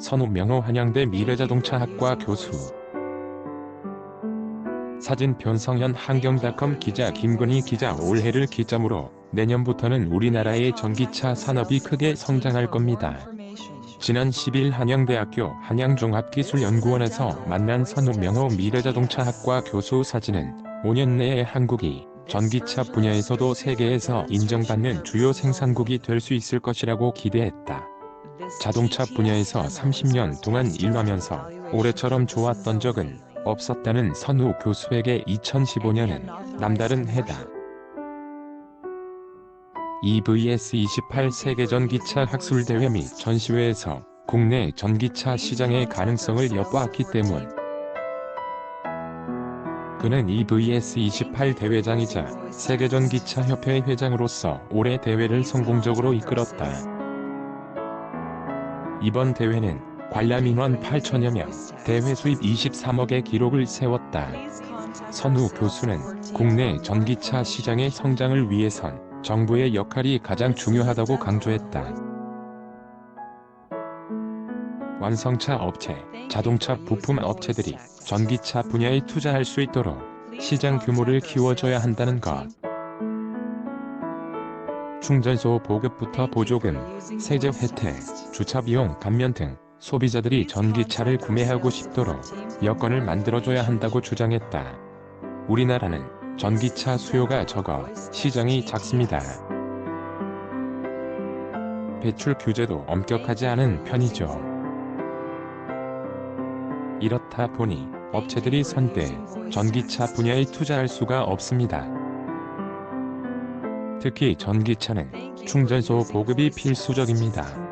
선우명호 한양대 미래자동차학과 교수 사진 변성현 한경닷컴 기자 김건희 기자 올해를 기점으로 내년부터는 우리나라의 전기차 산업이 크게 성장할 겁니다. 지난 10일 한양대학교 한양종합기술연구원에서 만난 선우명호 미래자동차학과 교수 사진은 5년 내에 한국이 전기차 분야에서도 세계에서 인정받는 주요 생산국이 될 수 있을 것이라고 기대했다. 자동차 분야에서 30년 동안 일하면서 올해처럼 좋았던 적은 없었다는 선우 교수에게 2015년은 남다른 해다. EVS28 세계 전기차 학술대회 및 전시회에서 국내 전기차 시장의 가능성을 엿보았기 때문. 그는 EVS28 대회장이자 세계전기차 협회 회장으로서 올해 대회를 성공적으로 이끌었다. 이번 대회는 관람 인원 8천여 명, 대회 수입 23억의 기록을 세웠다. 선우 교수는 국내 전기차 시장의 성장을 위해선 정부의 역할이 가장 중요하다고 강조했다. 완성차 업체, 자동차 부품 업체들이 전기차 분야에 투자할 수 있도록 시장 규모를 키워줘야 한다는 것. 충전소 보급부터 보조금, 세제 혜택, 주차 비용 감면 등 소비자들이 전기차를 구매하고 싶도록 여건을 만들어줘야 한다고 주장했다. 우리나라는 전기차 수요가 적어 시장이 작습니다. 배출 규제도 엄격하지 않은 편이죠. 이렇다 보니 업체들이 선대 전기차 분야에 투자할 수가 없습니다. 특히 전기차는 충전소 보급이 필수적입니다.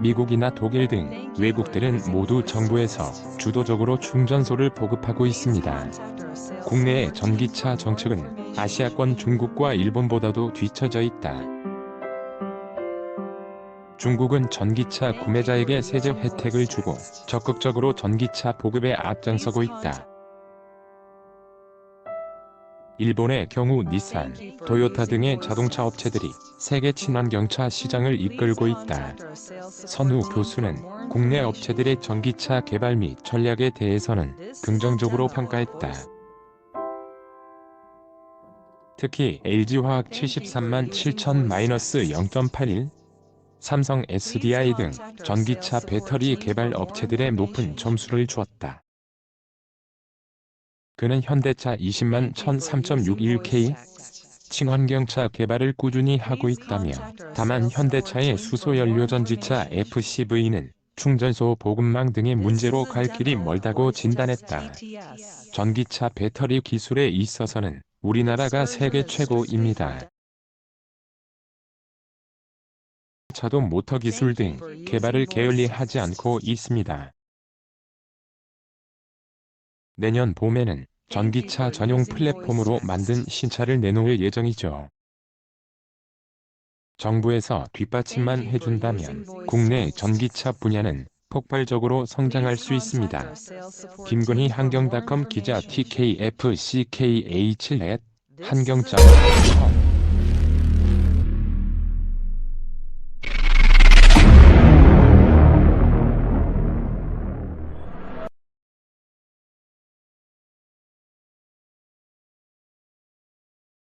미국이나 독일 등 외국들은 모두 정부에서 주도적으로 충전소를 보급하고 있습니다. 국내의 전기차 정책은 아시아권 중국과 일본보다도 뒤처져 있다. 중국은 전기차 구매자에게 세제 혜택을 주고 적극적으로 전기차 보급에 앞장서고 있다. 일본의 경우 닛산, 토요타 등의 자동차 업체들이 세계 친환경차 시장을 이끌고 있다. 선우 교수는 국내 업체들의 전기차 개발 및 전략에 대해서는 긍정적으로 평가했다. 특히 LG화학 73만 7천-0.81, 삼성 SDI 등 전기차 배터리 개발 업체들의 높은 점수를 주었다. 그는 현대차 20만 1003.61K, 친환경차 개발을 꾸준히 하고 있다며 다만 현대차의 수소연료전지차 FCV는 충전소 보급망 등의 문제로 갈 길이 멀다고 진단했다. 전기차 배터리 기술에 있어서는 우리나라가 세계 최고입니다. 자동 모터 기술 등 개발을 게을리하지 않고 있습니다. 내년 봄에는 전기차 전용 플랫폼으로 만든 신차를 내놓을 예정이죠. 정부에서 뒷받침만 해준다면 국내 전기차 분야는 폭발적으로 성장할 수 있습니다. 김건희 한경닷컴 기자 TKFCKH1 한경점